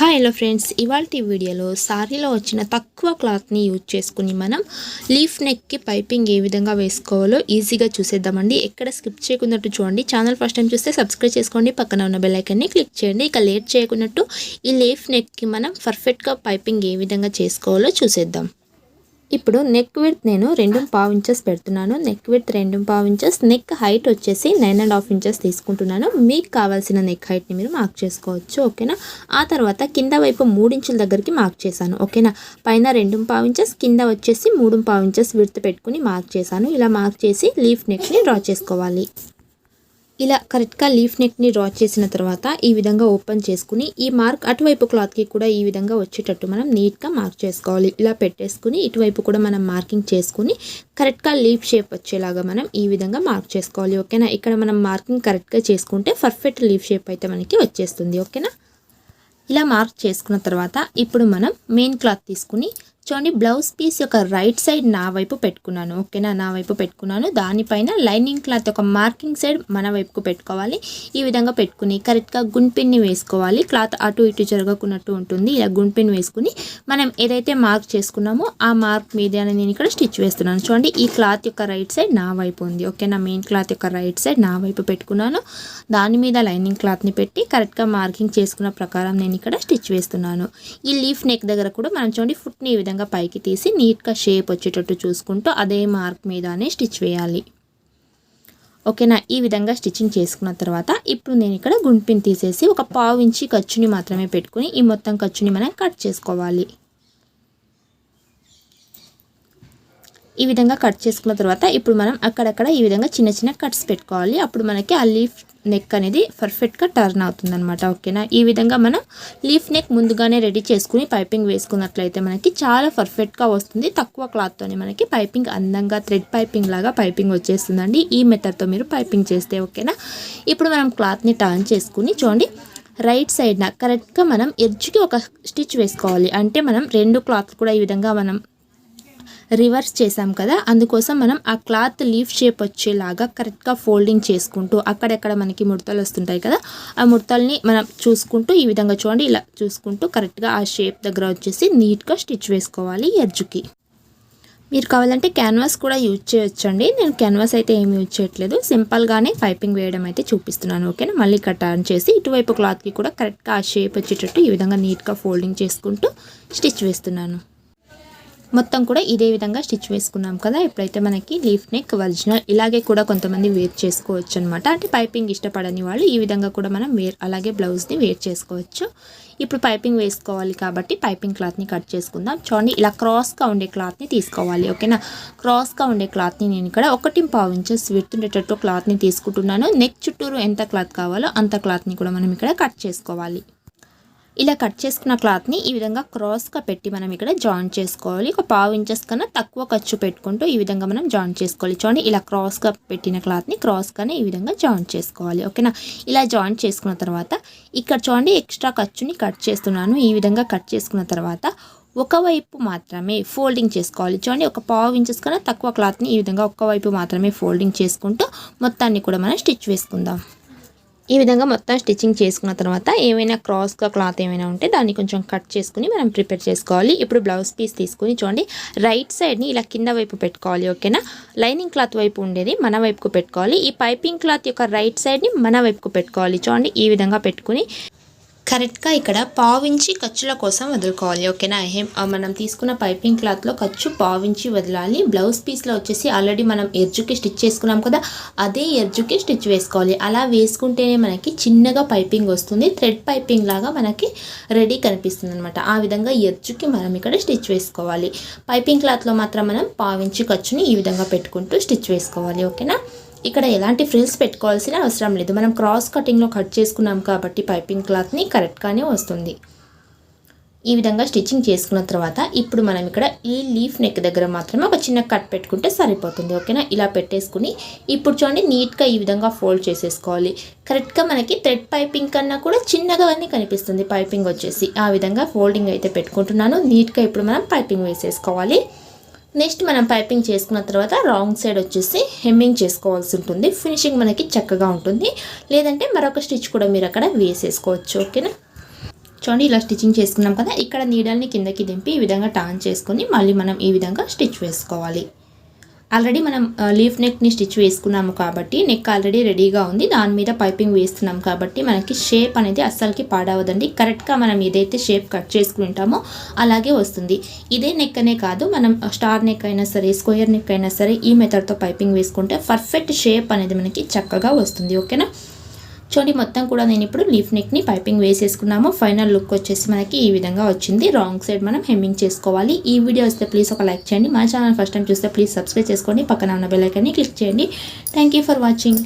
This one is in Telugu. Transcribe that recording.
హాయ్ హలో ఫ్రెండ్స్ ఇవాళ వీడియోలో సారీలో వచ్చిన తక్కువ క్లాత్ని యూజ్ చేసుకుని మనం లీఫ్ నెక్కి పైపింగ్ ఏ విధంగా వేసుకోవాలో ఈజీగా చూసేద్దామండి. ఎక్కడ స్కిప్ చేయకున్నట్టు చూడండి. ఛానల్ ఫస్ట్ టైం చూస్తే సబ్స్క్రైబ్ చేసుకోండి. పక్కన ఉన్న బెల్లైకన్ని క్లిక్ చేయండి. ఇక లేట్ చేయకున్నట్టు ఈ లీఫ్ నెక్కి మనం పర్ఫెక్ట్గా పైపింగ్ ఏ విధంగా చేసుకోవాలో చూసేద్దాం. ఇప్పుడు నెక్ విడ్త్ నేను రెండు పావు ఇంచెస్ పెడుతున్నాను. నెక్ విడ్త్ రెండు పావు ఇంచెస్ నెక్ హైట్ వచ్చేసి నైన్ అండ్ హాఫ్ ఇంచెస్ తీసుకుంటున్నాను. మీకు కావాల్సిన నెక్ హైట్ని మీరు మార్క్ చేసుకోవచ్చు. ఓకేనా ఆ తర్వాత కింద వైపు మూడు ఇంచుల దగ్గరికి మార్క్ చేశాను. ఓకేనా పైన రెండు పావు ఇంచెస్ కింద వచ్చేసి మూడు పావు ఇంచెస్ విడ్త్ పెట్టుకుని మార్క్ చేశాను. ఇలా మార్క్ చేసి లీఫ్ నెక్ని డ్రా చేసుకోవాలి. ఇలా కరెక్ట్గా లీఫ్ నెక్ని డ్రా చేసిన తర్వాత ఈ విధంగా ఓపెన్ చేసుకుని ఈ మార్క్ అటువైపు క్లాత్కి కూడా ఈ విధంగా వచ్చేటట్టు మనం నీట్గా మార్క్ చేసుకోవాలి. ఇలా పెట్టేసుకుని ఇటువైపు కూడా మనం మార్కింగ్ చేసుకుని కరెక్ట్గా లీఫ్ షేప్ వచ్చేలాగా మనం ఈ విధంగా మార్క్ చేసుకోవాలి. ఓకేనా? ఇక్కడ మనం మార్కింగ్ కరెక్ట్గా చేసుకుంటే పర్ఫెక్ట్ లీఫ్ షేప్ అయితే మనకి వచ్చేస్తుంది. ఓకేనా? ఇలా మార్క్ చేసుకున్న తర్వాత ఇప్పుడు మనం మెయిన్ క్లాత్ తీసుకుని చూడండి బ్లౌజ్ పీస్ యొక్క రైట్ సైడ్ నా వైపు పెట్టుకున్నాను. ఓకేనా నా వైపు పెట్టుకున్నాను. దానిపైన లైనింగ్ క్లాత్ యొక్క మార్కింగ్ సైడ్ మన వైపుకు పెట్టుకోవాలి. ఈ విధంగా పెట్టుకుని కరెక్ట్గా గుండ్పిన్ని వేసుకోవాలి. క్లాత్ అటు ఇటు జరగకున్నట్టు ఉంటుంది. ఇలా గుండ్పిన్ వేసుకుని మనం ఏదైతే మార్క్ చేసుకున్నామో ఆ మార్క్ మీద నేను ఇక్కడ స్టిచ్ వేస్తున్నాను. చూడండి ఈ క్లాత్ యొక్క రైట్ సైడ్ నా వైపు ఉంది. ఓకేనా మెయిన్ క్లాత్ యొక్క రైట్ సైడ్ నా వైపు పెట్టుకున్నాను. దాని మీద లైనింగ్ క్లాత్ని పెట్టి కరెక్ట్గా మార్కింగ్ చేసుకున్న ప్రకారం నేను ఇక్కడ స్టిచ్ వేస్తున్నాను. ఈ లీఫ్ నెక్ దగ్గర కూడా మనం చూడండి ఫుట్ని ఈ విధంగా విధంగా పైకి తీసి నీట్గా షేప్ వచ్చేటట్టు చూసుకుంటూ అదే మార్క్ మీదనే స్టిచ్ వేయాలి. ఓకేనా? ఈ విధంగా స్టిచ్చింగ్ చేసుకున్న తర్వాత ఇప్పుడు నేను ఇక్కడ గుంపిని తీసేసి ఒక పావు ఇంచి ఖర్చుని మాత్రమే పెట్టుకుని ఈ మొత్తం ఖర్చుని మనం కట్ చేసుకోవాలి. ఈ విధంగా కట్ చేసుకున్న తర్వాత ఇప్పుడు మనం అక్కడక్కడ ఈ విధంగా చిన్న చిన్న కట్స్ పెట్టుకోవాలి. అప్పుడు మనకి ఆ లీఫ్ నెక్ అనేది పర్ఫెక్ట్గా టర్న్ అవుతుంది అనమాట ఓకేనా? ఈ విధంగా మనం లీఫ్ నెక్ ముందుగానే రెడీ చేసుకుని పైపింగ్ వేసుకున్నట్లయితే మనకి చాలా పర్ఫెక్ట్గా వస్తుంది. తక్కువ క్లాత్తోనే మనకి పైపింగ్ అందంగా థ్రెడ్ పైపింగ్ లాగా పైపింగ్ వచ్చేస్తుందండి. ఈ మెథడ్తో మీరు పైపింగ్ చేస్తే ఓకేనా? ఇప్పుడు మనం క్లాత్ని టర్న్ చేసుకుని చూడండి. రైట్ సైడ్న కరెక్ట్గా మనం ఎడ్జ్కి ఒక స్టిచ్ వేసుకోవాలి. అంటే మనం రెండు క్లాత్ కూడా ఈ విధంగా మనం రివర్స్ చేసాం కదా. అందుకోసం మనం ఆ క్లాత్ లీఫ్ షేప్ వచ్చేలాగా కరెక్ట్గా ఫోల్డింగ్ చేసుకుంటూ అక్కడెక్కడ మనకి ముడతలు వస్తుంటాయి కదా ఆ ముడతల్ని మనం చూసుకుంటూ ఈ విధంగా చూడండి. ఇలా చూసుకుంటూ కరెక్ట్గా ఆ షేప్ దగ్గర వచ్చేసి నీట్గా స్టిచ్ వేసుకోవాలి ఎడ్జ్కి. మీరు కావాలంటే క్యాన్వాస్ కూడా యూజ్ చేయొచ్చండి. నేను క్యాన్వాస్ అయితే ఏమి యూజ్ చేయట్లేదు. సింపుల్గానే పైపింగ్ వేయడం అయితే చూపిస్తున్నాను. ఓకేనా? మళ్ళీ కట్ ఆన్ చేసి ఇటువైపు క్లాత్కి కూడా కరెక్ట్గా ఆ షేప్ వచ్చేటట్టు ఈ విధంగా నీట్గా ఫోల్డింగ్ చేసుకుంటూ స్టిచ్ వేస్తున్నాను. మొత్తం కూడా ఇదే విధంగా స్టిచ్ వేసుకున్నాం కదా. ఇప్పుడైతే మనకి లీఫ్ నెక్ ఒరిజినల్ ఇలాగే కూడా కొంతమంది వేర్ చేసుకోవచ్చు అనమాట అంటే పైపింగ్ ఇష్టపడని వాళ్ళు ఈ విధంగా కూడా మనం వేర్ అలాగే బ్లౌజ్ని వేర్ చేసుకోవచ్చు. ఇప్పుడు పైపింగ్ వేసుకోవాలి కాబట్టి పైపింగ్ క్లాత్ని కట్ చేసుకుందాం. చూడండి ఇలా క్రాస్గా ఉండే క్లాత్ని తీసుకోవాలి ఓకేనా? క్రాస్గా ఉండే క్లాత్ని నేను ఇక్కడ ఒకటి పావు ఇంచెస్ విడుతుండేటట్టు క్లాత్ని తీసుకుంటున్నాను. నెక్ చుట్టూరు ఎంత క్లాత్ కావాలో అంత క్లాత్ని కూడా మనం ఇక్కడ కట్ చేసుకోవాలి. ఇలా కట్ చేసుకున్న క్లాత్ని ఈ విధంగా క్రాస్గా పెట్టి మనం ఇక్కడ జాయిన్ చేసుకోవాలి. ఒక పావు ఇంచెస్ కన్నా తక్కువ ఖర్చు పెట్టుకుంటూ ఈ విధంగా మనం జాయిన్ చేసుకోవాలి. చూడండి ఇలా క్రాస్గా పెట్టిన క్లాత్ని క్రాస్గానే ఈ విధంగా జాయిన్ చేసుకోవాలి. ఓకేనా? ఇలా జాయిన్ చేసుకున్న తర్వాత ఇక్కడ చూడండి ఎక్స్ట్రా ఖర్చుని కట్ చేస్తున్నాను. ఈ విధంగా కట్ చేసుకున్న తర్వాత ఒకవైపు మాత్రమే ఫోల్డింగ్ చేసుకోవాలి. చూడండి ఒక పావు ఇంచెస్ కన్నా తక్కువ క్లాత్ని ఈ విధంగా ఒకవైపు మాత్రమే ఫోల్డింగ్ చేసుకుంటూ మొత్తాన్ని కూడా మనం స్టిచ్ వేసుకుందాం. ఈ విధంగా మొత్తం స్టిచ్చింగ్ చేసుకున్న తర్వాత ఏమైనా క్రాస్గా క్లాత్ ఏమైనా ఉంటే దాన్ని కొంచెం కట్ చేసుకుని మనం ప్రిపేర్ చేసుకోవాలి. ఇప్పుడు బ్లౌజ్ పీస్ తీసుకుని చూడండి. రైట్ సైడ్ని ఇలా కింద వైపు పెట్టుకోవాలి ఓకేనా? లైనింగ్ క్లాత్ వైపు ఉండేది మన వైపుకు పెట్టుకోవాలి. ఈ పైపింగ్ క్లాత్ యొక్క రైట్ సైడ్ని మన వైపుకు పెట్టుకోవాలి. చూడండి ఈ విధంగా పెట్టుకుని కరెక్ట్గా ఇక్కడ పావించి ఖర్చుల కోసం వదులుకోవాలి ఓకేనా? మనం తీసుకున్న పైపింగ్ క్లాత్లో ఖర్చు పావించి వదలాలి. బ్లౌజ్ పీస్లో వచ్చేసి ఆల్రెడీ మనం ఎర్జుకి స్టిచ్ చేసుకున్నాం కదా అదే ఎర్జుకి స్టిచ్ వేసుకోవాలి. అలా వేసుకుంటేనే మనకి చిన్నగా పైపింగ్ వస్తుంది థ్రెడ్ పైపింగ్ లాగా మనకి రెడీ కనిపిస్తుంది అనమాట ఆ విధంగా ఎర్జుకి మనం ఇక్కడ స్టిచ్ వేసుకోవాలి. పైపింగ్ క్లాత్లో మాత్రం మనం పావించి ఖర్చుని ఈ విధంగా పెట్టుకుంటూ స్టిచ్ వేసుకోవాలి ఓకేనా? ఇక్కడ ఎలాంటి ఫ్రిల్స్ పెట్టుకోవాల్సిన అవసరం లేదు. మనం క్రాస్ కటింగ్లో కట్ చేసుకున్నాం కాబట్టి పైపింగ్ క్లాత్ని కరెక్ట్గానే వస్తుంది. ఈ విధంగా స్టిచ్చింగ్ చేసుకున్న తర్వాత ఇప్పుడు మనం ఇక్కడ ఈ లీఫ్ నెక్ దగ్గర మాత్రమే ఒక చిన్న కట్ పెట్టుకుంటే సరిపోతుంది. ఓకేనా? ఇలా పెట్టేసుకుని ఇప్పుడు చూడండి నీట్గా ఈ విధంగా ఫోల్డ్ చేసేసుకోవాలి. కరెక్ట్గా మనకి థ్రెడ్ పైపింగ్ కన్నా కూడా చిన్నగా అన్నీ కనిపిస్తుంది పైపింగ్ వచ్చేసి. ఆ విధంగా ఫోల్డింగ్ అయితే పెట్టుకుంటున్నాను. నీట్గా ఇప్పుడు మనం పైపింగ్ వేసేసుకోవాలి. నెక్స్ట్ మనం పైపింగ్ చేసుకున్న తర్వాత రాంగ్ సైడ్ వచ్చేసి హెమ్మింగ్ చేసుకోవాల్సి ఉంటుంది. ఫినిషింగ్ మనకి చక్కగా ఉంటుంది. లేదంటే మరొక స్టిచ్ కూడా మీరు అక్కడ వేసేసుకోవచ్చు. ఓకేనా? చూడండి ఇలా స్టిచ్చింగ్ చేసుకున్నాం కదా. ఇక్కడ నీడల్ని కిందకి దింపి ఈ విధంగా టాన్ చేసుకొని మళ్ళీ మనం ఈ విధంగా స్టిచ్ వేసుకోవాలి. ఆల్రెడీ మనం లీఫ్ నెక్ని స్టిచ్ వేసుకున్నాము కాబట్టి నెక్ ఆల్రెడీ రెడీగా ఉంది. దాని మీద పైపింగ్ వేస్తున్నాం కాబట్టి మనకి షేప్ అనేది అస్సలకి పాడవదండి. కరెక్ట్గా మనం ఏదైతే షేప్ కట్ చేసుకుంటామో అలాగే వస్తుంది. ఇదే నెక్ అనే కాదు మనం uh, స్టార్ నెక్ అయినా సరే స్క్వేర్ నెక్ అయినా సరే ఈ మెథడ్తో పైపింగ్ వేసుకుంటే పర్ఫెక్ట్ షేప్ అనేది మనకి చక్కగా వస్తుంది. ఓకేనా చూడండి మొత్తం కూడా నేను ఇప్పుడు లీఫ్ నెక్ని పైపింగ్ వేసేసుకున్నాము. ఫైనల్ లుక్ వచ్చేసి మనకి ఈ విధంగా వచ్చింది. రాంగ్ సైడ్ మనం హెమ్మింగ్ చేసుకోవాలి. ఈ వీడియో వస్తే ప్లీజ్ ఒక లైక్ చేయండి. మా ఛానల్ ఫస్ట్ టైం చూస్తే ప్లీజ్ సబ్స్క్రైబ్ చేసుకోండి. పక్కన ఉన్న బెల్లైకాన్ని క్లిక్ చేయండి. Thank you for watching